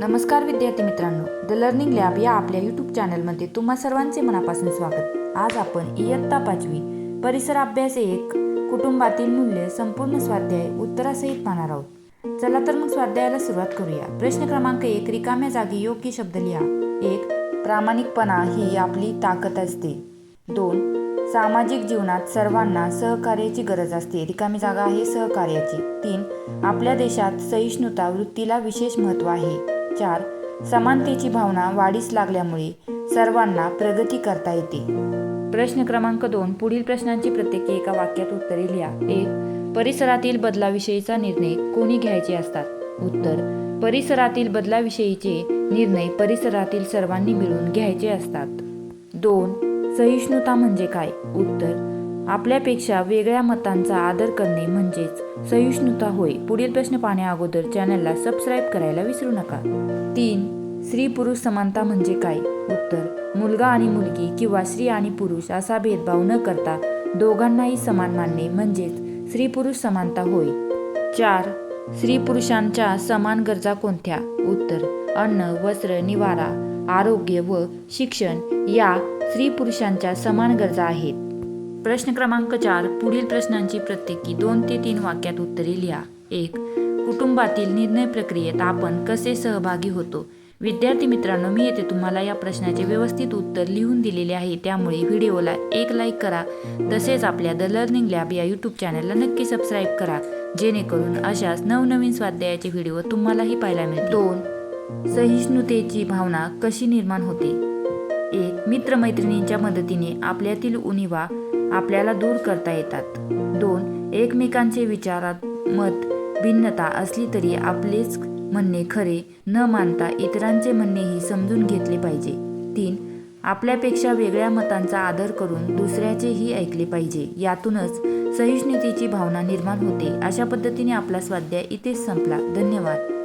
नमस्कार विद्यार्थी मित्रांनो द लर्निंग लॅब या आपल्या यूट्यूब चॅनलमध्ये तुम्हा सर्वांचे मनापासून स्वागत. आज आपण इयत्ता पाचवी परिसर अभ्यास एक कुटुंबातील मूल्य संपूर्ण स्वाध्याय उत्तरासहित पाहणार आहोत. चला तर मग स्वाध्यायाला सुरुवात करूया. प्रश्न क्रमांक एक रिकाम्या जागी योग्य शब्द लिहा. एक प्रामाणिकपणा ही आपली ताकद असते. दोन सामाजिक जीवनात सर्वांना सहकार्याची गरज असते. रिकामी जागा आहे सहकार्याची. तीन आपल्या देशात सहिष्णुता वृत्तीला विशेष महत्त्व आहे. चार समानतेची भावना वाढीस लागल्यामुळे सर्वांना प्रगती करता येते. प्रश्न क्रमांक दोन पुढील प्रश्नांची प्रत्येकी एका वाक्यात उत्तरे लिहा. एक परिसरातील बदलाविषयीचा निर्णय कोणी घ्यायचे असतात? उत्तर परिसरातील बदलाविषयीचे निर्णय परिसरातील सर्वांनी मिळून घ्यायचे असतात. दोन सहिष्णुता म्हणजे काय? उत्तर आपल्यापेक्षा वेगळ्या मतांचा आदर करणे म्हणजेच सहिष्णुता होय. पुढील प्रश्न पाहण्या अगोदर चॅनलला सबस्क्राईब करायला विसरू नका. तीन स्त्री पुरुष समानता म्हणजे काय? उत्तर मुलगा आणि मुलगी किंवा स्त्री आणि पुरुष असा भेदभाव न करता दोघांनाही समान मानणे म्हणजेच स्त्री पुरुष समानता होय. चार स्त्री पुरुषांच्या समान गरजा कोणत्या? उत्तर अन्न वस्त्र निवारा आरोग्य व शिक्षण या स्त्री पुरुषांच्या समान गरजा आहेत. प्रश्न क्रमांक चार पुढील प्रश्नांची प्रत्येकी दोन ते तीन वाक्यात उत्तरे लिहा. एक कुटुंबातील निर्णय प्रक्रियेत आपण कसे सहभागी होतो? विद्यार्थी मित्रांनो मी येथे तुम्हाला या प्रश्नाचे व्यवस्थित उत्तर लिहून दिलेले आहे. त्यामुळे व्हिडिओला एक लाईक करा. तसेच आपल्या द लर्निंग लॅब या यूट्यूब चॅनलला नक्की सबस्क्राईब करा. जेणेकरून अशाच नवनवीन स्वाध्यायाचे व्हिडिओ तुम्हालाही पाहायला मिळतील. दोन सहिष्णुतेची भावना कशी निर्माण होते? एक मित्रमैत्रिणींच्या मदतीने आपल्यातील उणीवा आपल्याला दूर करता येतात. दोन एकमेकांचे विचारात मत भिन्नता असली तरी आपलेच म्हणणे खरे न मानता इतरांचे म्हणणेही समजून घेतले पाहिजे. तीन आपल्यापेक्षा वेगळ्या मतांचा आदर करून दुसऱ्याचेही ऐकले पाहिजे. यातूनच सहिष्णुतेची भावना निर्माण होते. अशा पद्धतीने आपला स्वाध्याय इथेच संपला. धन्यवाद.